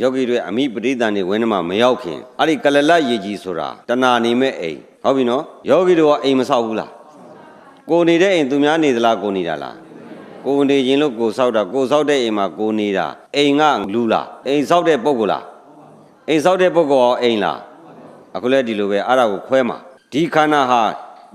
ယောဂီတွေအမိပရိသန်တွေဝင်းထဲမှာမရောက်ခင်အဲ့ဒီကလလရေကြီးဆိုတာတဏှာနေမဲ့အိမ်ဟုတ်ပြီနော်ယောဂီတွေကအိမ်မဆောက်ဘူးလားကိုနေတဲ့အိမ်သူများနေသလားကိုနေတာလားကိုနေခြင်းလို့ကိုဆောက်တာကိုဆောက်တဲ့အိမ်မှာကိုနေတာအိမ်ကလူလားအိမ်ဆောက်တဲ့ပုဂ္ဂိုလ်လားအိမ်ဆောက်တဲ့ပုဂ္ဂိုလ်ရောအိမ်လားအခုလည်းဒီလိုပဲအဲ့ဒါကိုခွဲမှာဒီခန္ဓာဟာ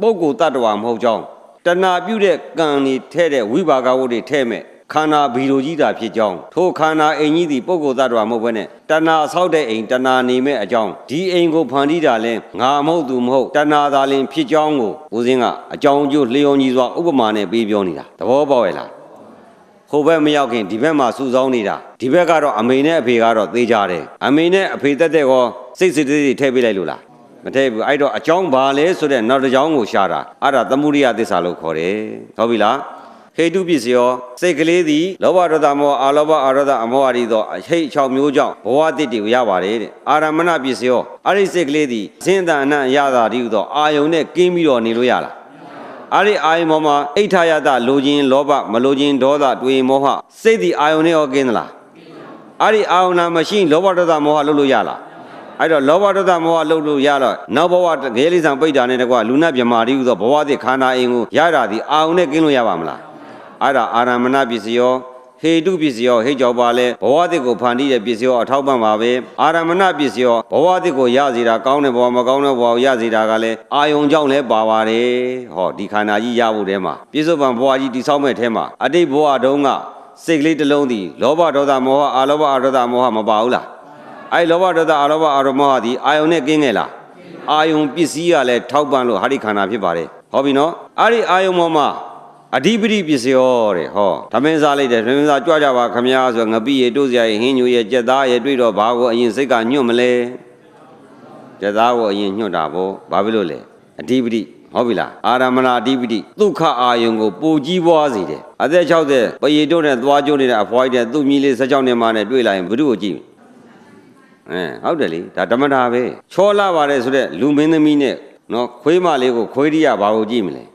ပုဂ္ဂိုလ်တ attva မဟုတ်ကြောင်းတဏှာပြုတဲ့ကံတွေထဲတဲ့ဝိပါကဝတ်တွေထဲမဲ့ ခန္ဓာဘီလိုကြီးတာဖြစ်ကြောင်းထိုခန္ဓာအိမ်ကြီးသည်ပုဂ္ဂိုလ်တ attva မဟုတ်ဘဲနဲ့တဏှာဆောက်တဲ့အိမ်တဏှာနေမဲ့အကြောင်းဒီအိမ်ကိုဖန်တီးတာလဲငါမဟုတ်သူမဟုတ်တဏှာသာလင်ဖြစ်ကြောင်းကိုဦးစင်းကအကြောင်းကျိုးလျော်ညီစွာဥပမာနဲ့ပေးပြောနေတာသဘောပေါက်ရဲ့လားဟိုဘက်မရောက်ခင်ဒီဘက်မှာစူဆောင်းနေတာဒီဘက်ကတော့အမေနဲ့အဖေကတော့သေကြတယ်အမေနဲ့အဖေတက်တဲ့ကောစိတ်စိတ်တွေထည့်ပေးလိုက်လို့လားမထည့်ဘူးအဲ့တော့အကြောင်းဘာလဲဆိုတဲ့နောက်တစ်ကြောင်းကိုရှာတာအဲ့ဒါသမုဒိယသစ္စာလို့ခေါ်တယ်ဟုတ်ပြီလား ဟေတုပစ္စယောစိတ်ကလေးသည်လောဘဒေါသမောအာလောဘအာရောဓအမောအရိသောအဟိတ်6မျိုးကြောင့်ဘဝတည်တည်ရပါတယ်တဲ့အာရမဏပစ္စယောအဲ့ဒီစိတ်ကလေးသည်စင်တန်အနံ့ရတာတည်းဟူသောအာယုန်နဲ့ကင်းပြီးတော့နေလို့ရလားအဲ့ဒီအာယုံပေါ်မှာအိဋ္ဌာယတလိုခြင်းလောဘမလိုခြင်းဒေါသတွေးမောဟစိတ်ဒီအာယုံနဲ့ရောကင်းသလားအဲ့ဒီအာယုံနာမရှိရင်လောဘဒေါသမောဟလုပ်လို့ရလားအဲ့တော့လောဘဒေါသမောဟလုပ်လို့ရတော့နောက်ဘဝတကယ်လေးဆောင်ပိဋ္ဌာနဲ့တကွာလူနာမြမာတိဟုသောဘဝသစ်ခန္ဓာအိမ်ကိုရတာဒီအာယုံနဲ့ကင်းလို့ရပါမလား အဲ့ဒါအာရမဏပစ္စယောဟေတုပစ္စယောဟိတ်ကြောင့်ပါလဲဘဝသစ်ကိုဖန်တီးတဲ့ပစ္စယောအထောက်ပံ့ပါပဲအာရမဏပစ္စယောဘဝသစ်ကိုရစေတာကောင်းတဲ့ဘဝမကောင်းတဲ့ဘဝကိုရစေတာကလည်းအာယုံကြောင့်လည်းပါပါတယ်ဟောဒီခန္ဓာကြီးရဖို့ထဲမှာပြစ္ဆုတ်ပံဘဝကြီးတိဆောက်မဲ့ထဲမှာအတိတ်ဘဝတုန်းကစိတ်ကလေးတစ်လုံးဒီလောဘဒေါသမောဟအာလောဘအာဒေါသမောဟမပါဘူးလားအဲ့လောဘဒေါသအာလောဘအာရောမောဟဒီအာယုံနဲ့ကင်းငယ်လားအာယုံပစ္စည်းကလည်းထောက်ပံ့လို့ဟာဒီခန္ဓာဖြစ်ပါတယ်ဟောပြီနော်အဲ့ဒီအာယုံပေါ်မှာ အဓိပတိပစ္စယောတဲ့ဟောသမင်းစားလိုက်တယ်သမင်းစားကြွကြပါခမည်းဆိုငပိရေတို့စရာရေဟင်းညူရဲ့ကြက်သားရဲ့တွေ့တော့ဘာကိုအရင်စိတ်ကညွတ်မလဲကြက်သားကိုအရင်ညွတ်တာဗောဘာဖြစ်လို့လဲအဓိပတိဟုတ်ပြီလားအာရမဏအဓိပတိဒုက္ခအာယုံကိုပူကြီးပွားစေတယ်အသက်60ပရေတို့နဲ့သွားကျုံနေတဲ့အဖွားကြီးတဲ့သူ့မြည်လေး16နှစ်မှနဲ့တွေ့လာရင်ဘု து ကိုကြည့်အဲဟုတ်တယ်လေဒါဓမ္မတာပဲချောလာပါတယ်ဆိုတော့လူမင်းသမီးနဲ့နော်ခွေးမလေးကိုခွေးရိယဘာကိုကြည့်မလဲကဲ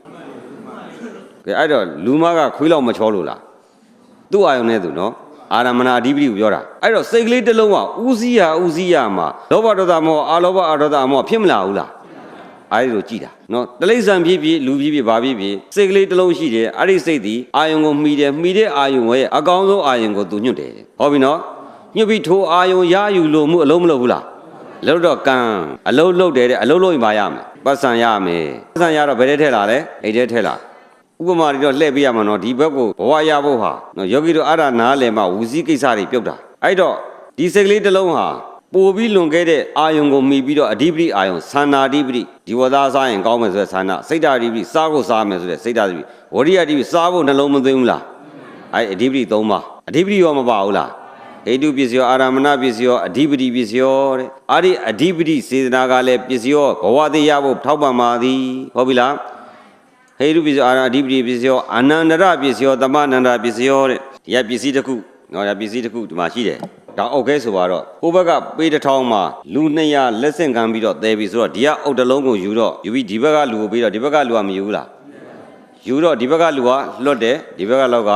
အဲ့တော့လူမကခွေးလောက်မချောလို့လားသူ့အာယုံနဲ့သူနော်အာရမဏအဓိပတိကိုပြောတာအဲ့တော့စိတ်ကလေးတစ်လုံးကဥစည်းရဥစည်းရမှာလောဘဒေါသမောအာလောဘအာဒေါသမောဖြစ်မလာဘူးလားအဲ့ဒီလိုကြည်တာနော်တလိษံဖြစ်ဖြစ်လူဖြစ်ဖြစ်ဘာဖြစ်ဖြစ်စိတ်ကလေးတစ်လုံးရှိတယ်အဲ့ဒီစိတ်ဒီအာယုံကိုမှီတယ်မှီတဲ့အာယုံရဲ့အကောင်းဆုံးအာယုံကိုသူညွတ်တယ်ဟောပြီနော်ညွတ်ပြီးထိုအာယုံရယူလို့မှုအလုံးမလုံးဘူးလားလုံးတော့ကံအလုံးလုံးတယ်တဲ့အလုံးလုံးရင်ပါရမယ်ပတ်စံရမယ်ပတ်စံရတော့ဘယ်ထဲထည့်လာလဲအိတ်ထဲထည့်လာ ဥပမာတွေတော့လှည့်ပေးရမှာနော်ဒီဘက်ကိုဘဝရဖို့ဟာနော်ယောဂီတို့အဲ့ဒါနားလည်မှဝူစည်းကိစ္စတွေပြုတ်တာအဲ့တော့ဒီစိတ်ကလေးတစ်လုံးဟာပို့ပြီးလွန်ခဲ့တဲ့အာယုံကိုမှီပြီးတော့အဓိပတိအာယုံသန္နာအဓိပတိဒီဝသားစားရင်ကောင်းမယ်ဆိုတဲ့သန္နာစိတ်ဓာတ်အဓိပတိစားဖို့စားမယ်ဆိုတဲ့စိတ်ဓာတ်အဓိပတိဝရိယအဓိပတိစားဖို့နှလုံးမသွင်းဘူးလားအဲ့အဓိပတိ၃ပါးအဓိပတိရောမပါဘူးလားဟိတုပစ္စယောအာရမဏပစ္စယောအဓိပတိပစ္စယောတဲ့အဲ့ဒီအဓိပတိစေတနာကလည်းပစ္စယောဘဝသေးရဖို့ထောက်ပံ့ပါသည်ဟုတ်ပြီလား ဟေရုပစ္စယောအာရအဓိပတိပစ္စယောအနန္တရပစ္စယောသမနန္ဒပစ္စယောတဲ့ဒီကပစ္စည်းတစ်ခုနော်ဒါပစ္စည်းတစ်ခုဒီမှာရှိတယ်ဒါအုတ်ခဲဆိုတော့ဟိုဘက်ကပေးတစ်ထောင်းမှာလူ200လက်ဆင့်ခံပြီးတော့တဲပြီဆိုတော့ဒီကအုတ်တစ်လုံးကိုယူတော့ယူပြီးဒီဘက်ကလူကိုပေးတော့ဒီဘက်ကလူကမယူဘူးလားယူတော့ဒီဘက်ကလူကလွတ်တယ်ဒီဘက်ကလောက်က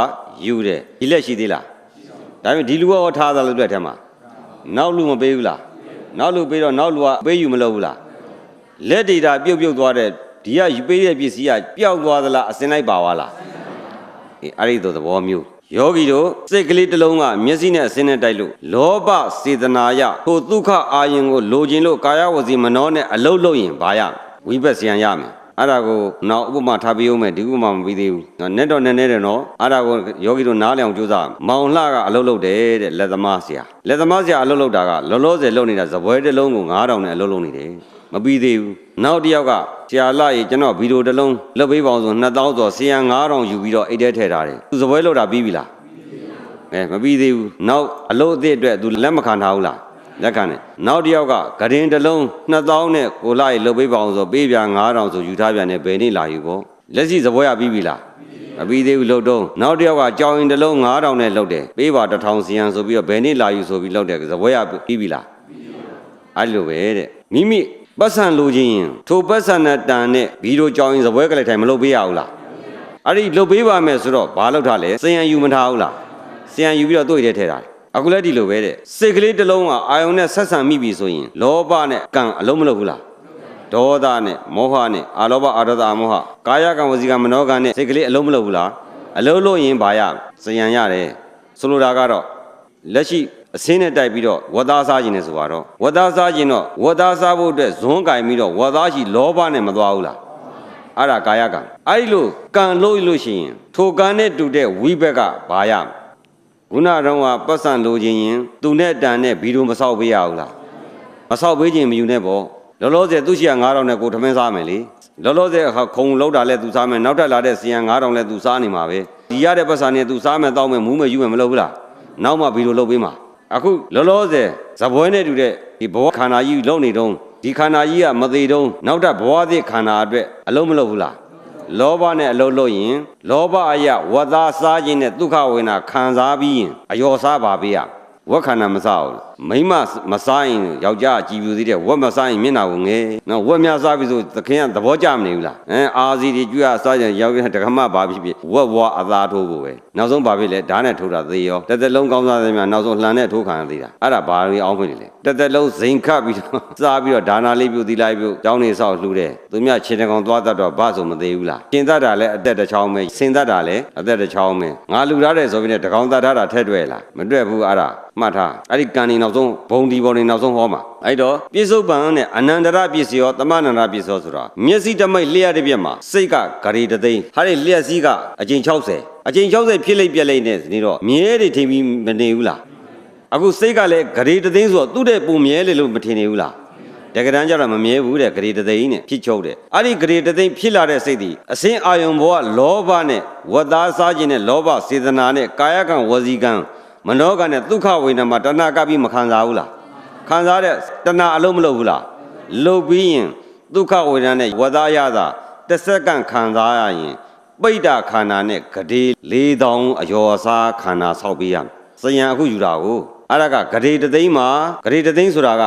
ယူတယ်ဒီလက်ရှိသေးလားဒါပေမဲ့ဒီလူကရောထားသလို့တွေ့တယ်မှာနောက်လူမပေးဘူးလားနောက်လူပေးတော့နောက်လူကပေးယူမလုပ်ဘူးလားလက်ဒေတာပြုတ်ပြုတ်သွားတဲ့ ဒီကယူပေးတဲ့ပစ္စည်းကပျောက်သွားသလားအစင်လိုက်ပါသွားလားအေးအဲ့ဒီသဘောမျိုးယောဂီတို့စိတ်ကလေးတစ်လုံးကမျက်စိနဲ့အစင်းနဲ့တိုက်လို့လောဘစေတနာယထိုဒုက္ခအာယင်ကိုလိုချင်လို့ကာယဝစီမနှောနဲ့အလုတ်လုတ်ရင်ဘာရဝိပဿနာရမယ်အဲ့ဒါကိုနောက်ဥပမာထားပေးဦးမယ်ဒီဥပမာမပြီးသေးဘူးနော်နဲ့တော့နဲ့နဲ့တယ်နော်အဲ့ဒါကိုယောဂီတို့နားလည်အောင်ကြိုးစားမောင်လှကအလုတ်လုတ်တယ်တဲ့လက်သမားဆရာလက်သမားဆရာအလုတ်လုတ်တာကလောလောဆယ်လုတ်နေတာဇပွဲတစ်လုံးကို9000နဲ့အလုတ်လုတ်နေတယ် မပြီးသေးဘူးနောက်တစ်ယောက်ကဆရာလာရေကျွန်တော်ဗီဒီယိုတစ်လုံးလွတ်ပေးပါအောင်ဆို2000ဆိုဆရာ9000ယူပြီးတော့အိတ်ထဲထည့်ထားတယ်သူစပွဲလောက်တာပြီးပြီလားအဲမပြီးသေးဘူးနောက်အလုပ်အသစ်အတွက်သူလက်မခံထားဘူးလားလက်ခံတယ်နောက်တစ်ယောက်ကဂရင်တစ်လုံး2000နဲ့ကိုလာရေလွတ်ပေးပါအောင်ဆိုပေးပြ9000ဆိုယူထားပြန်တယ်ဘယ်နေ့လာယူပေါ့လက်ရှိစပွဲရပြီးပြီလားမပြီးသေးဘူးလှုပ်တော့နောက်တစ်ယောက်ကကြောင်ရင်တစ်လုံး9000နဲ့လှုပ်တယ်ပေးပါ1000စီယံဆိုပြီးတော့ဘယ်နေ့လာယူဆိုပြီးလှုပ်တယ်စပွဲရပြီးပြီလားအဲ့လိုပဲတဲ့မိမိ ပတ်စံလိုချင်ရင်ထိုပတ်စံနဲ့တန်နဲ့ဗီဒီယိုကြောင်းရင်ဇပွဲကလေးထိုင်မလုပ်ပေးရဘူးလားအဲ့ဒီလုပ်ပေးပါမယ်ဆိုတော့ဘာလုပ်ထားလဲစယံယူမထားဘူးလားစယံယူပြီးတော့တွေ့တဲ့ထဲထားတယ်အခုလည်းဒီလိုပဲတဲ့စိတ်ကလေးတစ်လုံးကအာယုံနဲ့ဆက်ဆံမိပြီဆိုရင်လောဘနဲ့ကံအလုံးမလုံးဘူးလားဒေါသနဲ့မောဟနဲ့အာလောဘအာဒေါသအမောဟကာယကံဝစီကံမနောကံနဲ့စိတ်ကလေးအလုံးမလုံးဘူးလားအလုံးလို့ရင်ဘာရဇယံရတယ်ဆိုလိုတာကတော့လက်ရှိ အစင်းနဲ့တိုက်ပြီးတော့ဝတ်သားစားခြင်းနဲ့ဆိုတော့ဝတ်သားစားခြင်းတော့ဝတ်သားစားဖို့အတွက်ဇွန်းကင်ပြီးတော့ဝတ်သားရှိလောဘနဲ့မသွားဘူးလားအဲ့ဒါကာယကံအဲ့ဒီလိုကံလို့လို့ရှိရင်ထိုကံနဲ့တူတဲ့ဝိဘက်ကဘာရမလဲခုနတော့ကပတ်စံလိုခြင်းရင်သူနဲ့တန်နဲ့ဗီဒီယိုမဆောက်ပေးရဘူးလားမဆောက်ပေးခြင်းမယူနဲ့ပေါ့လောလောဆယ်သူရှိရ9000နဲ့ကိုထမင်းစားမယ်လေလောလောဆယ်အခါခုံလောက်တာလဲသူစားမယ်နောက်ထပ်လာတဲ့စီယံ9000လဲသူစားနေမှာပဲဒီရတဲ့ပတ်စံနဲ့သူစားမယ်တောက်မယ်မူးမယ်ယူမယ်မလုပ်ဘူးလားနောက်မှဗီဒီယိုလုပ်ပေးမှာ အခုလောလောဆယ်ဇပွဲနဲ့တူတဲ့ဒီဘဝခန္ဓာကြီးလုံနေတုံးဒီခန္ဓာကြီးကမသေးတုံးနောက်ထပ်ဘဝသစ်ခန္ဓာအတွက်အလုံးမလုပ်ဘူးလားလောဘနဲ့အလုံးလို့ရင် လောဘအယဝတ်သားစားခြင်းနဲ့ဒုက္ခဝေဒနာခံစားပြီးရင်အယောစားပါပေးရ ဝက်ခန္ဓာမစားဘူးမိမမစားရင်ယောက်ျားကြည်ပြူသေးတယ်ဝက်မစားရင်မျက်နှာကိုငဲနော်ဝက်များစားပြီဆိုသခင်ကသဘောကျမနေဘူးလားအဲအာစီတွေကြွရစားကြယောက်ျားတက္ကမဘာဖြစ်ဖြစ်ဝက်ဘွားအသားထိုးဖို့ပဲနောက်ဆုံးဘာဖြစ်လဲဓာတ်နဲ့ထိုးတာသေရောတစ်သက်လုံးကောင်းစားတယ်များနောက်ဆုံးလှန်နဲ့ထိုးခံရသေးတာအဲ့ဒါဘာလို့အောင်းခွင့်လဲ တစ်သက်လုံးဇိမ်ခတ်ပြီးတော့စားပြီးတော့ဒါနာလေးပြုတ်သီးလိုက်ပြုတ်ကျောင်းနေဆောက်လှူတယ်သူများခြေတကောင်သွားတတ်တော့ဘာဆိုမသေးဘူးလားကျင်တတ်တာလည်းအသက်တစ်ချောင်းပဲစင်တတ်တာလည်းအသက်တစ်ချောင်းပဲငါလူထားတယ်ဆိုပြီးတော့တကောင်တတ်ထားတာထက်တွေ့လားမတွေ့ဘူးအဲ့ဒါမှတ်ထားအဲ့ဒီကံနေနောက်ဆုံးဘုံဒီဘောနေနောက်ဆုံးဟောမှာအဲ့တော့ပြစ္ဆုတ်ပံနဲ့အနန္တရပစ္စယောတမနန္တရပစ္စယောဆိုတာမျက်စိတမိတ်လျှက်တစ်ပြက်မှာစိတ်ကဂရီတသိန်းဟာဒီလျှက်စီးကအကျဉ်60အကျဉ်60ဖြစ်လိုက်ပြက်လိုက်နေနေတော့မြဲတွေထိန်ပြီးမနေဘူးလား အခုစိတ်ကလည်းဂရီတသိန်းဆိုတော့သူ့တဲ့ပုံမြဲလေလို့မထင်နေဘူးလားတကယ်တမ်းကျတော့မမြဲဘူးတဲ့ဂရေတသိန်းနဲ့ဖြစ်ချုပ်တယ်အဲ့ဒီဂရေတသိန်းဖြစ်လာတဲ့စိတ်ဒီအစင်းအာယုံဘောကလောဘနဲ့ဝတ်သားစားခြင်းနဲ့လောဘစေတနာနဲ့ကာယကံဝစီကံမနောကံနဲ့ဒုက္ခဝေဒနာမှာတဏှာကပ်ပြီးမခံစားဘူးလားခံစားတဲ့တဏှာအလုံးမလုပ်ဘူးလားလုပ်ပြီးရင်ဒုက္ခဝေဒနာနဲ့ဝတ်သားရတာတစ်စက္ကန့်ခံစားရရင်ပိဋ္ဌခန္ဓာနဲ့ဂရေ၄တောင်အယောအစားခန္ဓာဆောက်ပေးရမယ်စယံအခုယူတာကို အဲ့ဒါကဂရေတသိန်းမှာဂရေတသိန်းဆိုတာက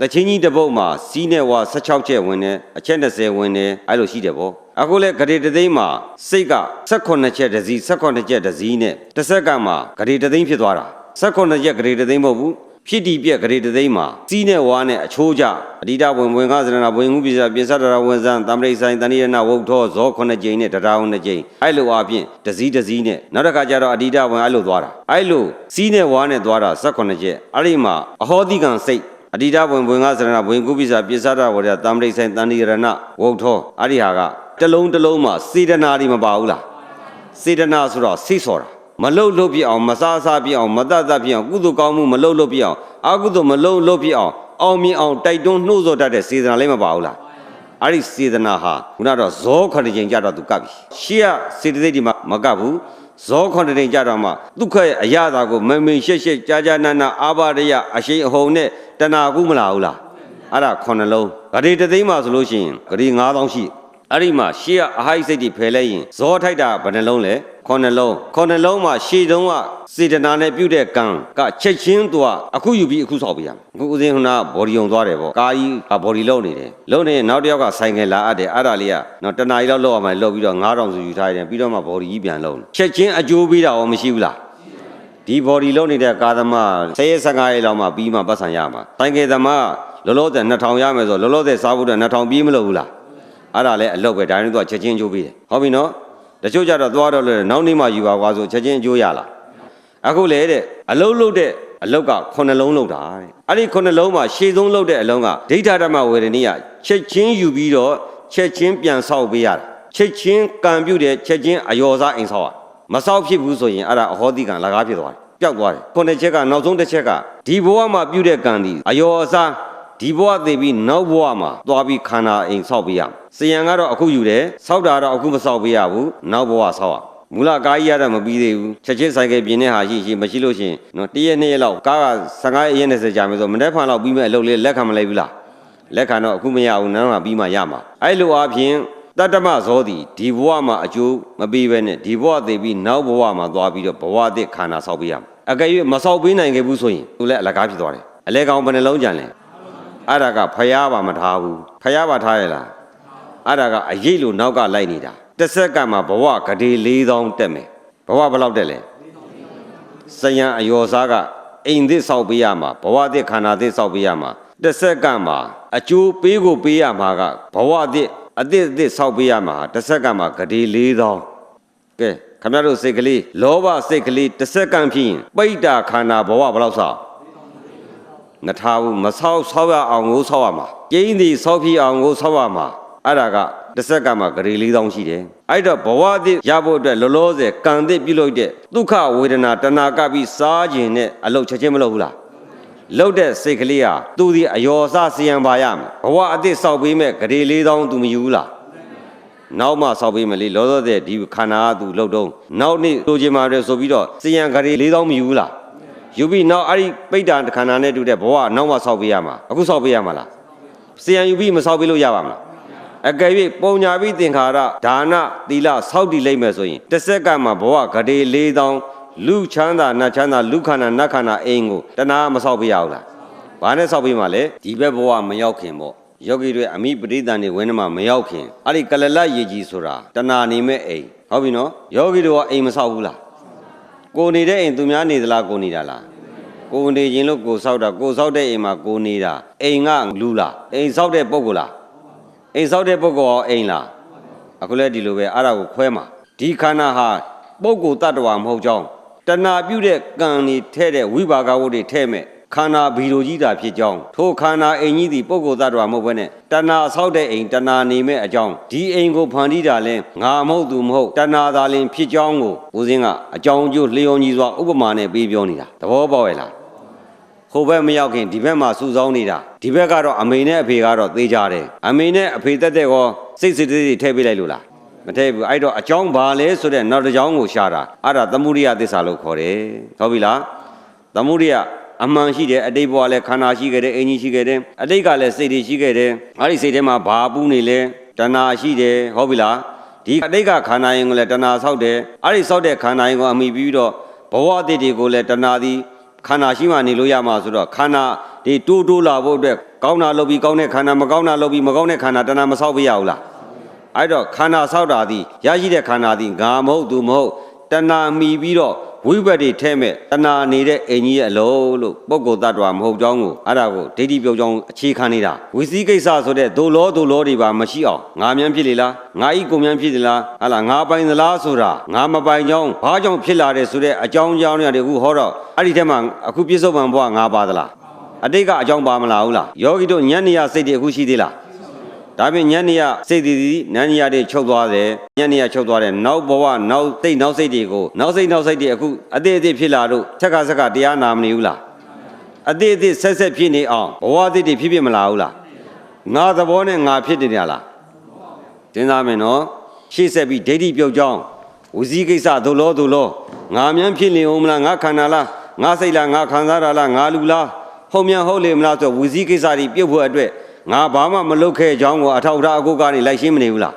တချင်းကြီးတစ်ပုတ်မှာစီးနဲ့ဝါ16ချက်ဝင်တယ်အချက်20ဝင်တယ်အဲ့လိုရှိတယ်ပေါ့အခုလဲဂရေတသိန်းမှာစိတ်က18ချက်တစ်စီး18ချက်တစ်စီးနဲ့တစ်ဆက်ကမှဂရေတသိန်းဖြစ်သွားတာ18ချက်ဂရေတသိန်းမဟုတ်ဘူး ဖြစ်တီပြက်ဂရေတသိန်းမှာစီးနဲ့ဝါနဲ့အချိုးကြအဓိတဝင်ဝင်ကစရဏဝင်မှုပိစပိစတရဝင်စံတမရိဆိုင်တဏိရဏဝုတ်ထောဇော9ကြိမ်နဲ့တရားဝင်2ကြိမ်အဲ့လိုအပြင်တစည်းတစည်းနဲ့နောက်တစ်ခါကျတော့အဓိတဝင်အဲ့လိုသွားတာအဲ့လိုစီးနဲ့ဝါနဲ့သွားတာ18ချက်အဲ့ဒီမှာအဟောတိကံစိတ်အဓိတဝင်ဝင်ကစရဏဝင်ကုပိစာပိစ္ဆဒဝရတမ္ပရိဆိုင်တန်ဒီရဏဝုတ်ထောအဲ့ဒီဟာကတစ်လုံးတစ်လုံးမှာစေတနာတွေမပါဘူးလားစေတနာဆိုတော့စိတ်ဆော်တာ မလုတ်လုတ်ပြအောင်မစားစားပြအောင်မတတ်တတ်ပြအောင်ကုသိုလ်ကောင်းမှုမလုတ်လုတ်ပြအောင်အကုသိုလ်မလုတ်လုတ်ပြအောင်အောင်မြင်အောင်တိုက်တွန်းနှိုးဆော်တတ်တဲ့စေတနာလေးမပါဘူးလားအဲ့ဒီစေတနာဟာခုနကတော့ဇောခဏချိန်ကြတော့သူကပ်ပြီရှေ့ကစေတသိက်ဒီမှာမကပ်ဘူးဇောခဏချိန်ကြတော့မှဒုက္ခရဲ့အရာသာကိုမမိန်ရှက်ရှက်ကြာကြာနာနာအာဘာဒယအရှိန်အဟုန်နဲ့တဏှာကူးမလာဘူးလားအဲ့ဒါခုနှစ်လုံးဂရေတသိန်းမှာဆိုလို့ရှိရင်ဂရေ9000ရှိအဲ့ဒီမှာရှေ့ကအဟိုက်စိတ်တွေဖယ်လိုက်ရင်ဇောထိုက်တာဘယ်နှလုံးလဲ ခုနှစ်လုံးခုနှစ်လုံးမှာရှေ့တုံးကစေတနာနဲ့ပြုတ်တဲ့ကံကချက်ချင်းသူကအခုယူပြီးအခုဆောက်ပြရမယ်အခုဦးစင်းခုနကဘော်ဒီယုံသွားတယ်ပေါ့ကာကြီးကဘော်ဒီလုံးနေတယ်လုံးနေရင်နောက်တစ်ယောက်ကဆိုင်ကယ်လာအပ်တယ်အဲ့ဒါလေးကနော်တနားရီလောက်လောက်အောင်မယ်လောက်ပြီးတော့9000ဆိုယူထားတယ်ပြီးတော့မှဘော်ဒီကြီးပြန်လုံးချက်ချင်းအကျိုးပေးတာရောမရှိဘူးလားဒီ body လုံးနေတဲ့ကာသမား10ရက်15ရက်လောက်မှပြီးမှပတ်စံရမှာတိုင်ကေသမားလောလောဆယ်2000ရမယ်ဆိုလောလောဆယ်စားဖို့အတွက်2000ပြီးမလို့ဘူးလားအဲ့ဒါလည်းအလုပ်ပဲဒါနဲ့သူကချက်ချင်းအကျိုးပေးတယ်ဟုတ်ပြီနော် တချို့ကြတော့သွားတော့လေနောက်နေ့မှယူပါကွာဆိုချက်ချင်းအကျိုးရလားအခုလေတဲ့အလုပ်လုပ်တဲ့အလုပ်ကခုနှစ်လုံးလုပ်တာတဲ့အဲ့ဒီခုနှစ်လုံးမှာရှေ့ဆုံးလုပ်တဲ့အလုံးကဒိဋ္ဌဓမ္မဝေဒနိယချက်ချင်းယူပြီးတော့ချက်ချင်းပြန်ဆောက်ပေးရတာချက်ချင်းကံပြုတ်တဲ့ချက်ချင်းအယောစားအိမ်ဆောက်ရမဆောက်ဖြစ်ဘူးဆိုရင်အဲ့ဒါအဟောတိကံလကားဖြစ်သွားတယ်ပျောက်သွားတယ်ခုနှစ်ချက်ကနောက်ဆုံးတစ်ချက်ကဒီဘဝမှာပြုတဲ့ကံဒီအယောအစား ဒီဘဝသိပြီးနောက်ဘဝမှာသွားပြီးခန္ဓာအိမ်ဆောက်ပေးရမယ်စယံကတော့အခုယူတယ်ဆောက်တာတော့အခုမဆောက်ပေးရဘူးနောက်ဘဝဆောက်ရမူလကားကြီးရတော့မပြီးသေးဘူးချက်ချင်းဆိုင်ကပြင်းတဲ့ဟာရှိရှိမရှိလို့ရှိရင်နော်တရက်နှစ်ရက်လောက်ကားက15ရက်20ကြာမယ်ဆိုမနေ့ဖန်လောက်ပြီးမဲ့အလုပ်လေးလက်ခံမလိုက်ဘူးလားလက်ခံတော့အခုမရဘူးနောက်မှပြီးမှရမှာအဲ့လိုအပြင်တတ္တမဇောသည်ဒီဘဝမှာအကျိုးမပေးဘဲနဲ့ဒီဘဝသိပြီးနောက်ဘဝမှာသွားပြီးတော့ဘဝအသစ်ခန္ဓာဆောက်ပေးရမယ်အကယ်၍မဆောက်ပေးနိုင်ခဲ့ဘူးဆိုရင်သူလည်းအလကားဖြစ်သွားတယ်အလဲကောင်ဘယ်နှလုံးကြံလဲ အဲ့ဒါကဖျားပါမထားဘူးဖျားပါထားရလားအဲ့ဒါကအရေးလို့နောက်ကလိုက်နေတာတစ်ဆက်ကမှဘဝဂတိ၄000တက်မယ်ဘဝဘယ်လောက်တက်လဲစယံအယောစားကအိမ်သစ်ဆောက်ပေးရမှာဘဝသစ်ခန္ဓာသစ်ဆောက်ပေးရမှာတစ်စက္ကန့်မှာအကျိုးပေးကိုပေးရမှာကဘဝသစ်အသစ်အသစ်ဆောက်ပေးရမှာဟာတစ်စက္ကန့်မှာဂတိ၄000ကဲခမရတို့စိတ်ကလေးလောဘစိတ်ကလေးတစ်စက္ကန့်ဖြစ်ရင်ပိဋ္ဌာခန္ဓာဘဝဘယ်လောက်ဆောက် မထားဘူးမဆောက်ဆောက်ရအောင်ကိုဆောက်ရမှာကျင်းဒီဆောက်ဖြစ်အောင်ကိုဆောက်ရမှာအဲ့ဒါကတစ်ဆက်ကမှဂရေ၄000ရှိတယ်အဲ့တော့ဘဝအသစ်ရဖို့အတွက်လောလောဆယ်ကံသစ်ပြုလုပ်တဲ့ဒုက္ခဝေဒနာတဏှာကပ်ပြီးစားခြင်းနဲ့အလုတ်ချက်ချင်းမလုပ်ဘူးလားလုပ်တဲ့စိတ်ကလေးဟာသူဒီအယောစစီယံပါရမယ်ဘဝအသစ်ဆောက်ပေးမဲ့ဂရေ၄000သူမယူဘူးလားနောက်မှဆောက်ပေးမယ်လေလောလောဆယ်ဒီခန္ဓာကသူလှုပ်တုံးနောက်နေ့လိုချင်ပါတယ်ဆိုပြီးတော့စီယံဂရေ၄000မယူဘူးလား ယူပြီးနောက်အဲ့ဒီပိဋ္ဌာခန္ဓာနဲ့တူတဲ့ဘဝနောက်မှဆောက်ပေးရမှာအခုဆောက်ပေးရမှာလားစီယံယူပြီးမဆောက်ပေးလို့ရပါမလားအကယ်၍ပုံညာပြီးသင်္ခါရဒါနသီလဆောက်တည်လိုက်မယ်ဆိုရင်တစ်စက္ကန့်မှာဘဝဂတိ၄000လူချမ်းသာနတ်ချမ်းသာလူခန္ဓာနတ်ခန္ဓာအိမ်ကိုတဏှာမဆောက်ပေးရဘူးလားဘာနဲ့ဆောက်ပေးမှာလဲဒီဘက်ဘဝမရောက်ခင်ပေါ့ယောဂီတွေအမိပရိသန်တွေဝင်းထဲမှာမရောက်ခင်အဲ့ဒီကလလရေကြီးဆိုတာတဏှာနေမဲ့အိမ်ဟုတ်ပြီနော်ယောဂီတွေကအိမ်မဆောက်ဘူးလား ကိုနေတဲ့အိမ်သူများနေသလားကိုနေတာလားကိုနေခြင်းလို့ကိုဆောက်တာကိုဆောက်တဲ့အိမ်မှာကိုနေတာအိမ်ကလူလားအိမ်ဆောက်တဲ့ပုဂ္ဂိုလ်လားအိမ်ဆောက်တဲ့ပုဂ္ဂိုလ်ရောအိမ်လားအခုလည်းဒီလိုပဲအဲ့ဒါကိုခွဲမှာဒီခန္ဓာဟာပုဂ္ဂိုလ်တ attva မဟုတ်ကြောင်းတဏှာပြုတဲ့ကံนี่ထဲတဲ့ဝိပါကဝတ်တွေထဲမဲ့ ခန္ဓာဘီလိုကြီးတာဖြစ်ကြောင်းထိုခန္ဓာအိမ်ကြီးသည်ပုဂ္ဂိုလ်တ attva မဟုတ်ဘဲနဲ့တဏှာဆောက်တဲ့အိမ်တဏှာနေမဲ့အကြောင်းဒီအိမ်ကိုဖန်တီးတာလဲငါမဟုတ်သူမဟုတ်တဏှာသာလင်ဖြစ်ကြောင်းကိုဦးစင်းကအကြောင်းကျိုးလျော်ညီစွာဥပမာနဲ့ပေးပြောနေတာသဘောပေါက်ရဲ့လားဟိုဘက်မရောက်ခင်ဒီဘက်မှာစူဆောင်းနေတာဒီဘက်ကတော့အမေနဲ့အဖေကတော့သေကြတယ်အမေနဲ့အဖေတက်တဲ့ကောစိတ်စိတ်တွေထည့်ပေးလိုက်လို့လားမထည့်ဘူးအဲ့တော့အကြောင်းဘာလဲဆိုတဲ့နောက်တစ်ကြောင်းကိုရှာတာအဲ့ဒါသမုဒိယသစ္စာလို့ခေါ်တယ်ဟုတ်ပြီလားသမုဒိယ အမှန်ရှိတယ်အတိတ်ဘဝလည်းခန္ဓာရှိခဲ့တယ်အင်ကြီးရှိခဲ့တယ်အတိတ်ကလည်းစိတ်တွေရှိခဲ့တယ်အဲ့ဒီစိတ်ထဲမှာဘာပူးနေလဲတဏှာရှိတယ်ဟုတ်ပြီလားဒီအတိတ်ကခန္ဓာရင်ကိုလည်းတဏှာဆောက်တယ်အဲ့ဒီဆောက်တဲ့ခန္ဓာရင်ကိုအမိပြီးတော့ဘဝအတိတ်တွေကိုလည်းတဏှာသည်ခန္ဓာရှိမှနေလို့ရမှာဆိုတော့ခန္ဓာဒီတိုးတိုးလာဖို့အတွက်ကောင်းတာလုပ်ပြီးကောင်းတဲ့ခန္ဓာမကောင်းတာလုပ်ပြီးမကောင်းတဲ့ခန္ဓာတဏှာမဆောက်ပြရဘူးလားအဲ့တော့ခန္ဓာဆောက်တာသည်ရရှိတဲ့ခန္ဓာသည်ငါမဟုတ်သူမဟုတ်တဏှာမီပြီးတော့ ဝိဘတ်တွေထဲမဲ့တဏှာနေတဲ့အင်ကြီးရဲ့အလုံးလို့ပုဂ္ဂိုလ်တ attva မဟုတ်ကြောင်းကိုအဲ့ဒါကိုဒိဋ္ဌိပြုတ်ကြောင်းအခြေခံနေတာဝိစည်းကိစ္စဆိုတဲ့ဒိုလောဒိုလောတွေပါမရှိအောင်ငါမြန်ဖြစ်လေလားငါဤကိုမြန်ဖြစ်လေလားဟလာငါပိုင်သလားဆိုတာငါမပိုင်ကြောင်းဘာကြောင့်ဖြစ်လာတယ်ဆိုတဲ့အကြောင်းကြောင်းတွေအခုဟောတော့အဲ့ဒီထဲမှာအခုပြစ္ဆုတ်ပံဘဝငါပါသလားအတိတ်ကအကြောင်းပါမလားဟုတ်လားယောဂီတို့ညံ့နေရစိတ်တွေအခုရှိသေးလား ဒါပြင်ညနေရစိတ်တည်တည်နန်းကြီးရတွေချုပ်သွားတယ်ညနေရချုပ်သွားတယ်နောက်ဘဝနောက်စိတ်နောက်စိတ်တွေကိုနောက်စိတ်နောက်စိတ်တွေအခုအသေးအသေးဖြစ်လာတော့ဆက်ကဆက်ကတရားနာမနေဘူးလားအသေးအသေးဆက်ဆက်ဖြစ်နေအောင်ဘဝအသေးတွေဖြစ်ဖြစ်မလာဘူးလားငါသဘောနဲ့ငါဖြစ်နေကြလားစဉ်းစားမယ်နော်ရှေ့ဆက်ပြီးဒိဋ္ဌိပြုတ်ကြောင်းဝစီကိစ္စဒုလောဒုလောငါမြန်းဖြစ်နေအောင်မလားငါခန္ဓာလားငါစိတ်လားငါခံစားတာလားငါလူလားဟုတ်မြန်ဟုတ်လေမလားဆိုဝစီကိစ္စတွေပြုတ်ဖို့အတွက် ငါဘာမှမလုပ်ခဲ့ကြောင်းကိုအထောက်အထားအကုတ်ကနေလိုက်ရှင်းမနေဘူးလား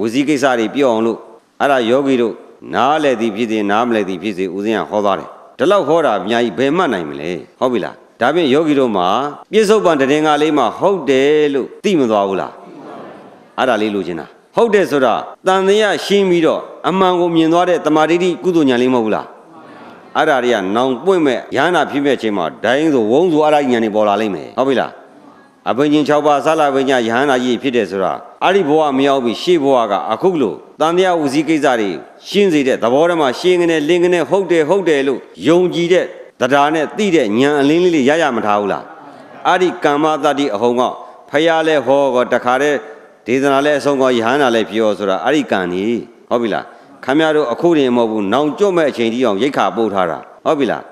ဝစီကိစ္စတွေပြောအောင်လို့အဲ့ဒါယောဂီတို့နားလဲသည်ဖြစ်စေနားမလဲသည်ဖြစ်စေဦးဇင်းကဟောသွားတယ်ဒီလောက်ဟောတာအများကြီးဘယ်မှတ်နိုင်မလဲဟုတ်ပြီလားဒါဖြင့်ယောဂီတို့မှာပြစ္ဆုတ်ပံတည်ငါလေးမှာဟုတ်တယ်လို့သိမသွားဘူးလားအဲ့ဒါလေးလိုချင်တာဟုတ်တယ်ဆိုတာတန်တရားရှင်းပြီးတော့အမှန်ကိုမြင်သွားတဲ့တမာတိတိကုသိုလ်ညာလေးမဟုတ်ဘူးလားအဲ့ဒါတွေကနောင်ပွင့်မဲ့ရဟနာဖြစ်မဲ့ချိန်မှာဒိုင်းဆိုဝုန်းဆိုအဲ့ဒါညာနေပေါ်လာလိမ့်မယ်ဟုတ်ပြီလား အဘိညာဉ်6ပါးသလဘိညာယဟန္တာကြီးဖြစ်တယ်ဆိုတာအဲ့ဒီဘဝမရောက်ပြီးရှေ့ဘဝကအခုလို့တန်တရားဥစည်းကိစ္စတွေရှင်းစေတဲ့သဘောတည်းမှာရှင်းကနေလင်းကနေဟုတ်တယ်ဟုတ်တယ်လို့ယုံကြည်တဲ့တရားနဲ့သိတဲ့ဉာဏ်အလင်းလေးလေးရရမထားဘူးလားအဲ့ဒီကမ္မတတိအဟုံကဖရာလဲဟောကောတခါတည်းဒေသနာလဲအဆုံးကောယဟန္တာလဲပြောဆိုတာအဲ့ဒီကံကြီးဟုတ်ပြီလားခမရတို့အခုနေမဟုတ်ဘူးနောင်ကြွမဲ့အချိန်ကြီးအောင်ရိတ်ခါပို့ထားတာဟုတ်ပြီလား